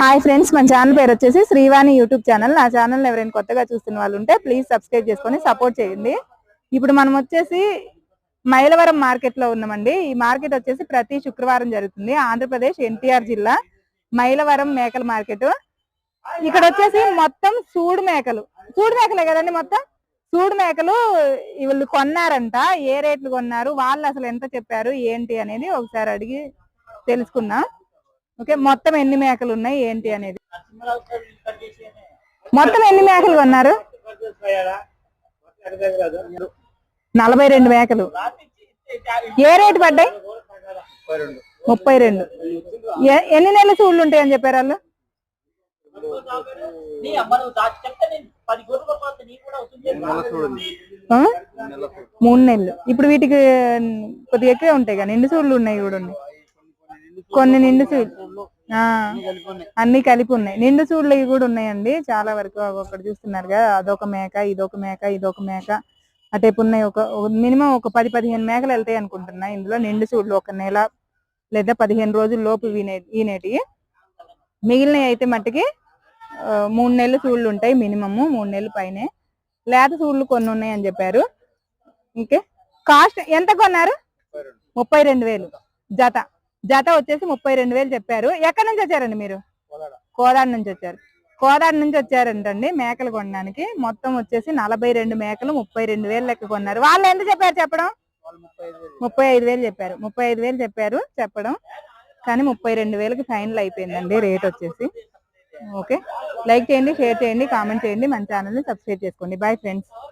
Hi friends మన channel పేరు వచ్చేసి శ్రీవాణి యూట్యూబ్ ఛానల్. నా ఛానల్ ఎవరైనా కొత్తగా చూస్తున్న వాళ్ళు ఉంటే ప్లీజ్ సబ్స్క్రైబ్ చేసుకొని సపోర్ట్ చేయండి. ఇప్పుడు మనం వచ్చేసి మైలవరం మార్కెట్లో ఉన్నామండి. ఈ మార్కెట్ వచ్చేసి ప్రతి శుక్రవారం జరుగుతుంది. ఆంధ్రప్రదేశ్ ఎన్టీఆర్ జిల్లా మైలవరం మేకల మార్కెట్ ఇక్కడ వచ్చేసి మొత్తం సూడు మేకలు. సూడు మేకలే కదండి మొత్తం? సూడు మేకలు వీళ్ళు కొన్నారంట. ఏ రేట్లు కొన్నారు? వాళ్ళు అసలు ఎంత చెప్పారు? ఏంటి అనేది ఒకసారి అడిగి తెలుసుకుందాం ఓకే మొత్తం ఎన్ని మేకలు ఉన్నాయి ఏంటి అనేది. మొత్తం ఎన్ని మేకలు కొన్నారు? నలభై రెండు మేకలు. ఏ రేటు పడ్డాయి? ముప్పై రెండు. ఎన్ని నెలల సూళ్ళు ఉంటాయని చెప్పారు వాళ్ళు? మూడు నెలలు. ఇప్పుడు వీటికి కొద్దిగా ఎక్కువే ఉంటాయి కానీ నిండు సూళ్ళు ఉన్నాయి కూడా ఉన్నాయి? కొన్ని నిండు ఆ, అన్ని కలిపి ఉన్నాయి. నిండు సూళ్ళు కూడా ఉన్నాయండి. చాలా వరకు ఒకటి చూస్తున్నారు కదా. అదొక మేక ఇదొక మేక ఇదొక మేక. అటేపు ఉన్నాయి? ఒక మినిమం ఒక పది పదిహేను మేకలు వెళ్తాయి అనుకుంటున్నా. ఇందులో నిండు సూళ్ళు ఒక నెల లేదా పదిహేను రోజుల లోపు వీనే ఈనేటివి మిగిలినవి అయితే మట్టుకి మూడు నెలలు సూళ్ళు ఉంటాయి మినిమము. మూడు నెలలు పైనే. లేత సూళ్ళు కొన్ని ఉన్నాయి అని చెప్పారు. ఓకే. కాస్ట్ ఎంత కొన్నారు? ముప్పై రెండు వేలు. జత. జత వచ్చేసి ముప్పై రెండు వేలు చెప్పారు. ఎక్కడి నుంచి వచ్చారండి మీరు? కోదాడు. నుంచి వచ్చారు. కోదాడు నుంచి వచ్చారంటండి మేకలు కొనడానికి. మొత్తం వచ్చేసి నలభై రెండు మేకలు ముప్పై రెండు వేలు లెక్క కొన్నారు. వాళ్ళు ఎంత చెప్పారు చెప్పడం? ముప్పై ఐదు వేలు చెప్పారు. ముప్పై ఐదు వేలు చెప్పారు చెప్పడం. కానీ ముప్పై రెండు వేలకి ఫైనల్ అయిపోయిందండి రేట్ వచ్చేసి. ఓకే. లైక్ చేయండి షేర్ చేయండి కామెంట్ చేయండి. మన ఛానల్ని సబ్స్క్రైబ్ చేసుకోండి. Bye friends.